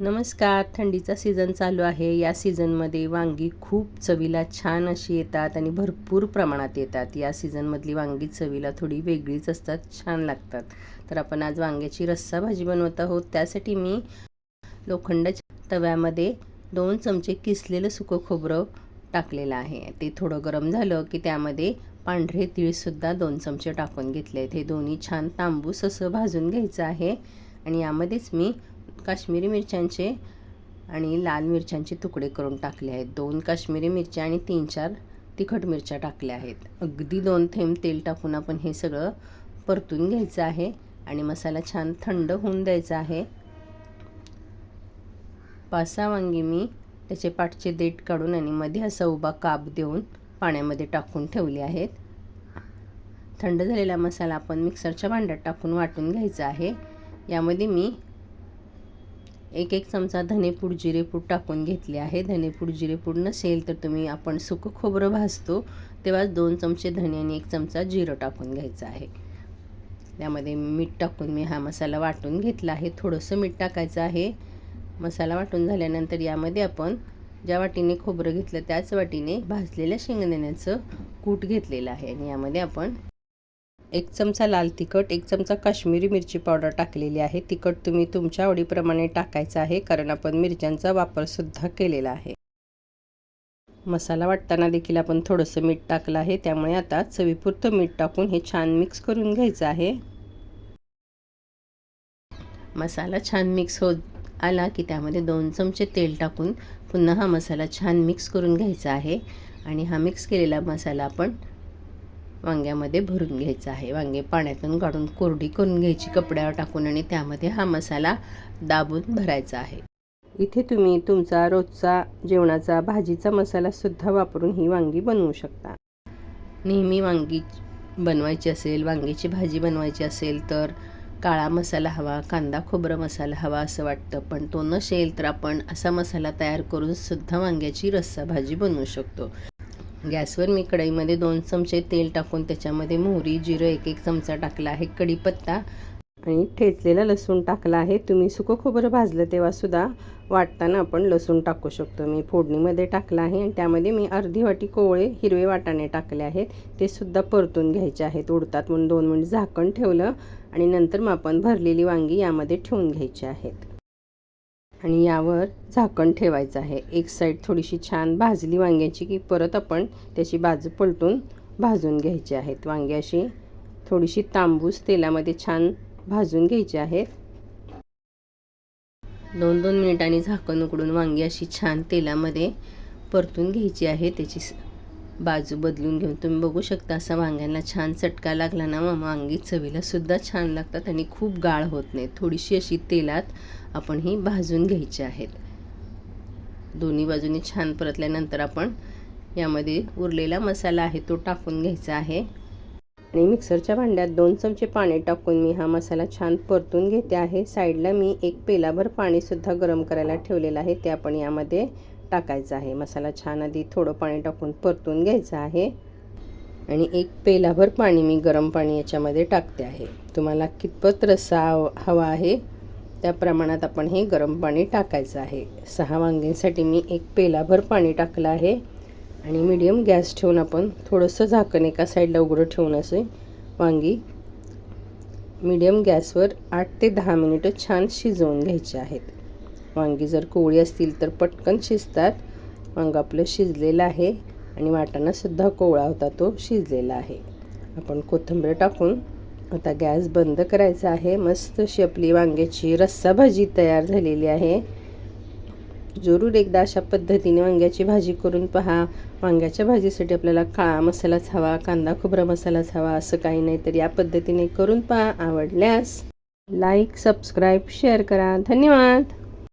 नमस्कार. थंडीचा सीझन चालू आहे. या सीझनमध्ये वांगी खूप चवीला छान अशी येतात आणि भरपूर प्रमाणात येतात. या सीझनमधली वांगी चवीला थोडी वेगळीच असतात छान लागतात. तर आपण आज वांग्याची रस्सा भाजी बनवत आहोत. त्यासाठी मी लोखंडाच्या तव्यामध्ये दोन चमचे किसलेलं सुकं खोबरं टाकलेलं आहे. ते थोडं गरम झालं की त्यामध्ये पांढरे तीळसुद्धा दोन चमचे टाकून घेतले आहेत हे दोन्ही छान तांबूस असं भाजून घ्यायचं आहे. आणि यामध्येच मी काश्मीरी मिरच्यांचे आणि लाल मिरच्यांचे तुकडे करून टाकले आहेत. दोन काश्मीरी मिरच्या आणि तीन चार तिखट मिरच्या टाकल्या आहेत. अगदी दोन थेंब तेल टाकून आपण हे सगळं परतून घ्यायचं आहे आणि मसाला छान थंड होऊन द्यायचा आहे. पाच सहा वांगी मी त्याचे पाठचे देठ काढून आणि मध्ये असा उभा काप देऊन पाण्यामध्ये टाकून ठेवले आहेत. थंड झालेला मसाला आपण मिक्सरच्या भांड्यात टाकून वाटून घ्यायचा आहे. यामध्ये मी एक एक चमचा धनेपूड जिरेपूड टाकून घेतले आहे. धनेपूड जिरेपूड नसेल तर तुम्ही आपण सुकं खोबरं भाजतो. तेव्हा दोन चमचे धने आणि एक चमचा जिरं टाकून घ्यायचं आहे. त्यामध्ये मीठ टाकून मी हा मसाला वाटून घेतला आहे. थोडंसं मीठ टाकायचं आहे. मसाला वाटून झाल्यानंतर यामध्ये आपण ज्या वाटीने खोबरं घेतलं त्याच वाटीने भाजलेल्या शेंगदाण्याचं कूट घेतलेलं आहे. आणि यामध्ये आपण एक चमचा लाल तिखट एक चमचा काश्मीरी मिरची पावडर टाकलेली आहे. तिखट तुम्ही तुमच्या आवडीप्रमाणे टाकायचं आहे कारण आपण मिरच्यांचा वापरसुद्धा केलेला आहे. मसाला वाटताना देखील आपण थोडंसं मीठ टाकलं आहे. त्यामुळे आता चवीपुरतं मीठ टाकून हे छान मिक्स करून घ्यायचं आहे. मसाला छान मिक्स होत आला की त्यामध्ये दोन चमचे तेल टाकून पुन्हा हा मसाला छान मिक्स करून घ्यायचा आहे. आणि हा मिक्स केलेला मसाला आपण वांग्यामध्ये भरून घ्यायचं आहे. वांगे पाण्यातून काढून कोरडी करून घ्यायची कपड्यावर टाकून आणि त्यामध्ये हा मसाला दाबून भरायचा आहे. इथे तुम्ही तुमचा रोजचा जेवणाचा भाजीचा मसालासुद्धा वापरून ही वांगी बनवू शकता. नेहमी वांगी बनवायची असेल वांगीची भाजी बनवायची असेल तर काळा मसाला हवा कांदा खोबरं मसाला हवा असं वाटतं. पण तो नसेल तर आपण असा मसाला तयार करून सुद्धा वांग्याची रस्सा भाजी बनवू शकतो. गॅसवर मी कढईमध्ये दोन चमचे तेल टाकून त्याच्यामध्ये मोहरी जिरं एक एक चमचा टाकला आहे कढीपत्ता आणि ठेचलेला लसूण टाकला आहे. तुम्ही सुकं खोबरं भाजलं तेव्हासुद्धा वाटताना आपण लसूण टाकू शकतो. मी फोडणीमध्ये टाकलं आहे आणि त्यामध्ये मी अर्धी वाटी कोवळे हिरवे वाटाणे टाकले आहेत. ते सुद्धा परतून घ्यायचे आहेत. उडतात म्हणून दोन मिनिट झाकण ठेवलं आणि नंतर मग आपण भरलेली वांगी यामध्ये ठेवून घ्यायची आहेत. आणि यावर झाकण ठेवायचं आहे. एक साईड थोडीशी छान भाजली वांग्याची की परत आपण त्याची बाजू पलटून भाजून घ्यायची आहेत वांगी अशी थोडीशी तांबूस तेलामध्ये छान भाजून घ्यायची आहेत दोन दोन मिनिटांनी झाकण उकडून वांगी अशी छान तेलामध्ये परतून घ्यायची आहे. त्याची बाजू बदलून घेऊन. तुम्ही बघू शकता असा वांग्यांना छान चटका लागला ना मग वांगी चवीला सुद्धा छान लागतात आणि खूप गाळ होत नाही. थोडीशी अशी तेलात आपण ही भाजून घ्यायची आहेत. दोन्ही बाजूनी छान परतल्यानंतर आपण यामध्ये उरलेला मसाला आहे तो टाकून घ्यायचा आहे. आणि मिक्सरच्या भांड्यात दोन चमचे पाणी टाकून मी हा मसाला छान परतून घेते आहे. साईडला मी एक पेलाभर पाणीसुद्धा गरम करायला ठेवलेलं आहे. ते आपण यामध्ये टाकायचं आहे. मसाला छान आधी थोडं पाणी टाकून परतून घ्यायचं आहे. आणि एक पेलाभर पाणी मी गरम पाणी याच्यामध्ये टाकते आहे. तुम्हाला कितपत रस्सा हवा आहे त्या प्रमाणात आपण हे गरम पाणी टाकायचं आहे. सहा वांग्यांसाठी मी एक पेलाभर पाणी टाकलं आहे. आणि मीडियम गॅस ठेवून आपण थोडंसं झाकण एका साईडला उघडं ठेवून असे वांगी मीडियम गॅसवर आठ ते दहा मिनिटं छान शिजवून घ्यायचे आहेत. वांगी जर कोवळी असतील तर पटकन शिजतात. वांग आपलं शिजलेलं आहे आणि वाटाणासुद्धा कोवळा होता तो शिजलेला आहे. आपण कोथिंबीर टाकून आता गॅस बंद करायचा आहे. मस्त अशी आपली वांग्याची रस्सा भाजी तयार झालेली आहे. जरूर एकदा अशा पद्धतीने वांग्याची भाजी करून पहा. वांग्याच्या भाजीसाठी आपल्याला काळा मसालाच हवा कांदा खोबरा मसालाच हवा असं काही नाही तर या पद्धतीने करून पहा. आवडल्यास लाईक सबस्क्राईब शेअर करा. धन्यवाद!